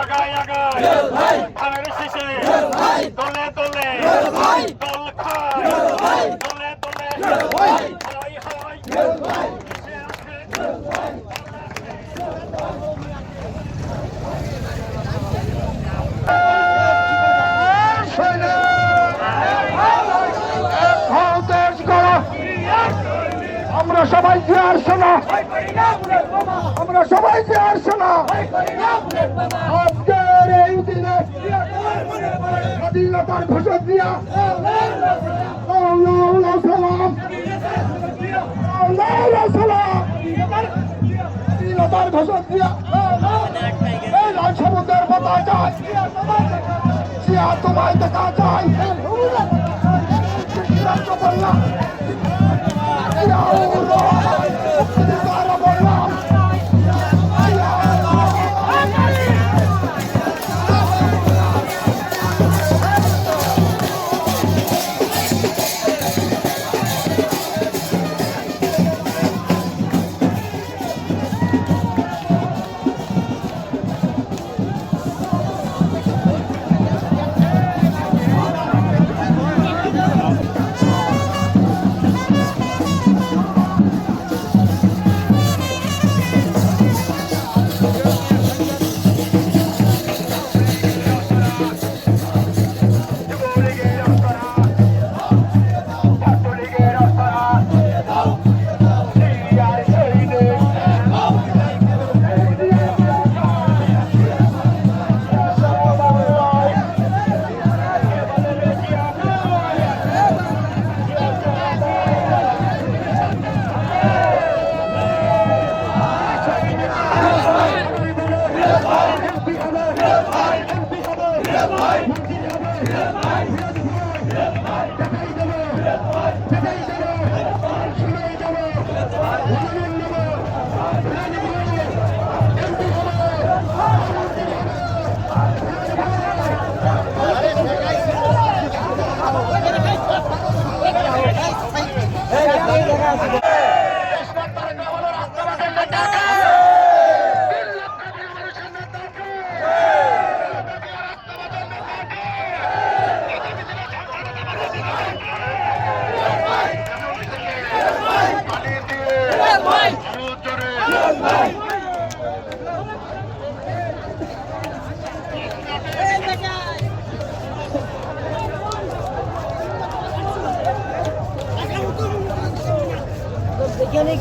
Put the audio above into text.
আগায় আগায় ধানের শেষে দলে দলে দল খায় দলে দলে হাই হাই আমরা সবাই যে না আমরা সবাই যে আসছে না আজকের এই দিনে স্বাধীনতার ঘোষক দিয়া সালাম স্বাধীনতার ঘোষক দিয়া এই লাল তোমায় দেখা চাই এখানে